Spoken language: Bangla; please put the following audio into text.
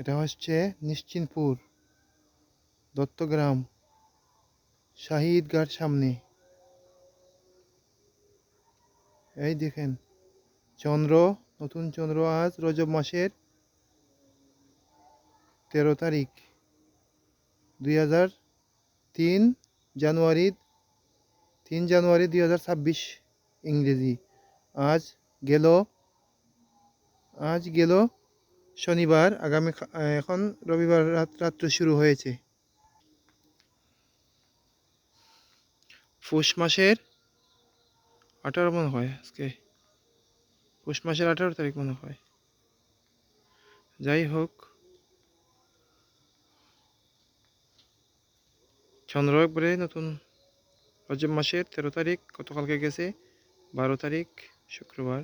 এটা হচ্ছে নিশ্চিন্তপুর দত্তগ্রাম শাহিদগার সামনে। এই দেখেন, চন্দ্র, নতুন চন্দ্র আজ রজব মাসের তেরো তারিখ, দুই হাজার তিন জানুয়ারি তিন জানুয়ারি দুই হাজার ছাব্বিশ ইংরেজি। আজ গেল আজ গেল শনিবার, আগামী এখন রবিবার রাত, রাত্র শুরু হয়েছে। পৌষ মাসের আঠারো মনে হয় আজকে। পৌষ মাসের আঠারো তারিখ মনে হয়। যাই হোক। চন্দ্র একবারে নতুন রজব মাসের তেরো তারিখ, গতকালকে গেছে বারো তারিখ, শুক্রবার।